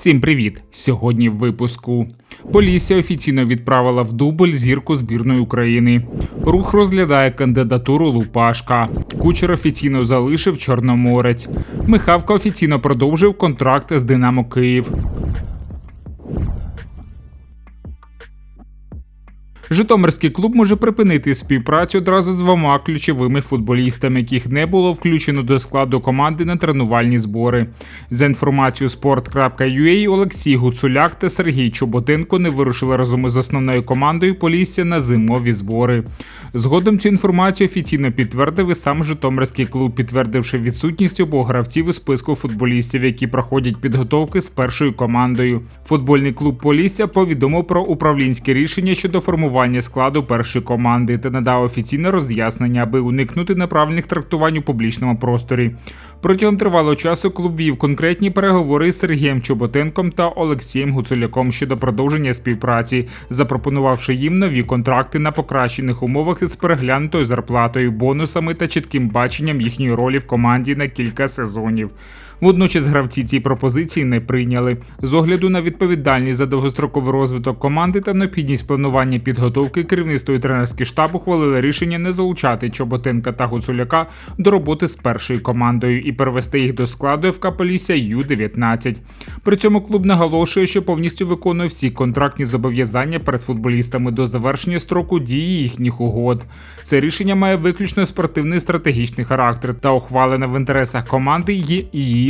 Всім привіт! Сьогодні в випуску. Полісся офіційно відправила в дубль зірку збірної України. Рух розглядає кандидатуру Лупашка. Кучер офіційно залишив Чорноморець. Михавка офіційно продовжив контракт з Динамо Київ. Житомирський клуб може припинити співпрацю одразу з двома ключовими футболістами, яких не було включено до складу команди на тренувальні збори. За інформацією sport.ua, Олексій Гуцуляк та Сергій Чоботенко не вирушили разом із основною командою Полісся на зимові збори. Згодом цю інформацію офіційно підтвердив і сам Житомирський клуб, підтвердивши відсутність обох гравців у списку футболістів, які проходять підготовки з першою командою. Футбольний клуб Полісся повідомив про управлінське рішення щодо формування складу першої команди та надав офіційне роз'яснення, аби уникнути неправильних трактувань у публічному просторі. Протягом тривалого часу клуб вів конкретні переговори з Сергієм Чоботенком та Олексієм Гуцуляком щодо продовження співпраці, запропонувавши їм нові контракти на покращених умовах із переглянутою зарплатою, бонусами та чітким баченням їхньої ролі в команді на кілька сезонів. Водночас гравці ці пропозиції не прийняли. З огляду на відповідальність за довгостроковий розвиток команди та необхідність планування підготовки керівництво і тренерський штаб ухвалили рішення не залучати Чоботенка та Гуцуляка до роботи з першою командою і перевести їх до складу ФК Полісся Ю-19. При цьому клуб наголошує, що повністю виконує всі контрактні зобов'язання перед футболістами до завершення строку дії їхніх угод. Це рішення має виключно спортивний стратегічний характер та ухвалене в інтересах команди і її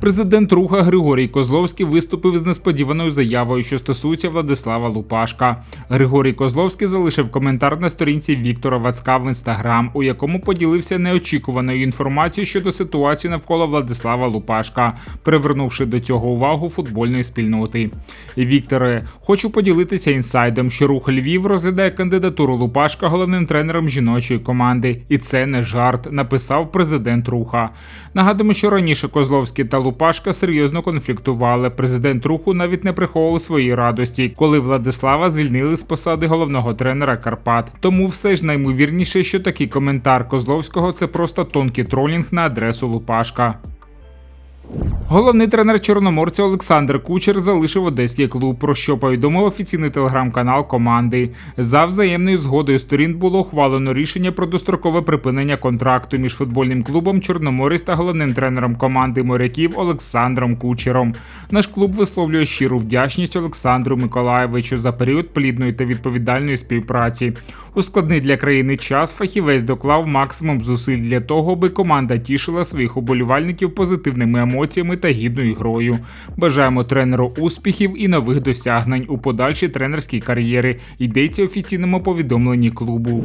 Президент Руха Григорій Козловський виступив з несподіваною заявою, що стосується Владислава Лупашка. Григорій Козловський залишив коментар на сторінці Віктора Вацка в інстаграм, у якому поділився неочікуваною інформацією щодо ситуації навколо Владислава Лупашка, привернувши до цього увагу футбольної спільноти. Вікторе, хочу поділитися інсайдом, що рух Львів розглядає кандидатуру Лупашка головним тренером жіночої команди, і це не жарт, написав президент Руха. Нагадуємо, що раніше Козловський та Лупашка серйозно конфліктували. Президент руху навіть не приховував своїй радості, коли Владислава звільнили з посади головного тренера Карпат. Тому все ж наймовірніше, що такий коментар Козловського це просто тонкий тролінг на адресу Лупашка. Головний тренер Чорноморця Олександр Кучер залишив одеський клуб, про що повідомив офіційний телеграм-канал команди. За взаємною згодою сторін було ухвалено рішення про дострокове припинення контракту між футбольним клубом Чорноморець та головним тренером команди моряків Олександром Кучером. Наш клуб висловлює щиру вдячність Олександру Миколаєвичу за період плідної та відповідальної співпраці. У складний для країни час фахівець доклав максимум зусиль для того, аби команда тішила своїх уболівальників позитивними емоціями та гідною грою. Бажаємо тренеру успіхів і нових досягнень у подальшій тренерській кар'єрі. Йдеться офіційному повідомленні клубу.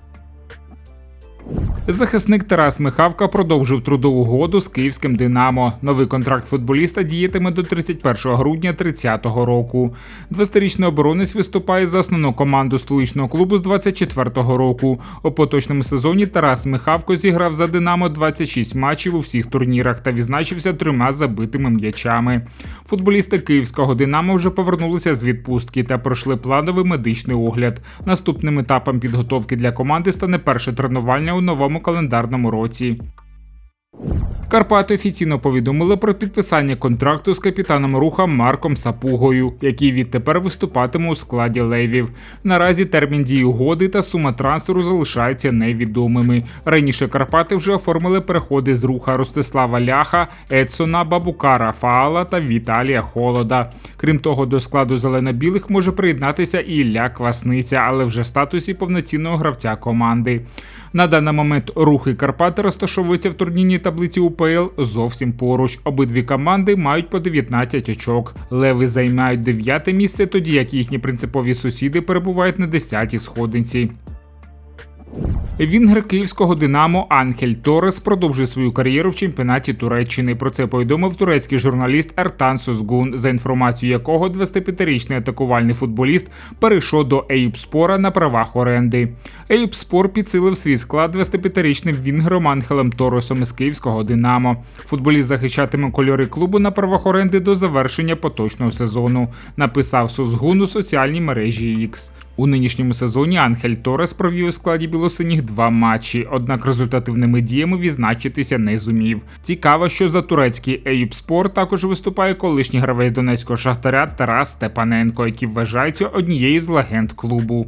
Захисник Тарас Михавка продовжив трудову угоду з київським Динамо. Новий контракт футболіста діятиме до 31 грудня 30 року. 20-річний оборонець виступає за основну команду столичного клубу з 24-го року. У поточному сезоні Тарас Михавко зіграв за Динамо 26 матчів у всіх турнірах та відзначився трьома забитими м'ячами. Футболісти київського Динамо вже повернулися з відпустки та пройшли плановий медичний огляд. Наступним етапом підготовки для команди стане перше тренування у новому календарному році. Карпати офіційно повідомили про підписання контракту з капітаном руха Марком Сапугою, який відтепер виступатиме у складі левів. Наразі термін дії угоди та сума трансферу залишаються невідомими. Раніше Карпати вже оформили переходи з руха Ростислава Ляха, Едсона, Бабукара Фаала та Віталія Холода. Крім того, до складу зелено-білих може приєднатися і Ілля Квасниця, але вже в статусі повноцінного гравця команди. На даний момент рухи Карпати розташовуються в турнірній таблиці УПЛ зовсім поруч. Обидві команди мають по 19 очок. Леви займають 9 місце, тоді як їхні принципові сусіди перебувають на 10-й сходинці. Вінгер київського Динамо Анхель Торес продовжує свою кар'єру в чемпіонаті Туреччини. Про це повідомив турецький журналіст Ертан Созгун, за інформацією якого 25-річний атакувальний футболіст перейшов до Ейпспора на правах оренди. Ейпспор підсилив свій склад 25-річним вінгером Анхелем Торесом із київського Динамо. Футболіст захищатиме кольори клубу на правах оренди до завершення поточного сезону. Написав Созгун у соціальній мережі X. У нинішньому сезоні Анхель Торес провів у складі білосиніх два матчі, однак результативними діями відзначитися не зумів. Цікаво, що за турецький Ейпспор також виступає колишній гравець донецького шахтаря Тарас Степаненко, який вважається однією з легенд клубу.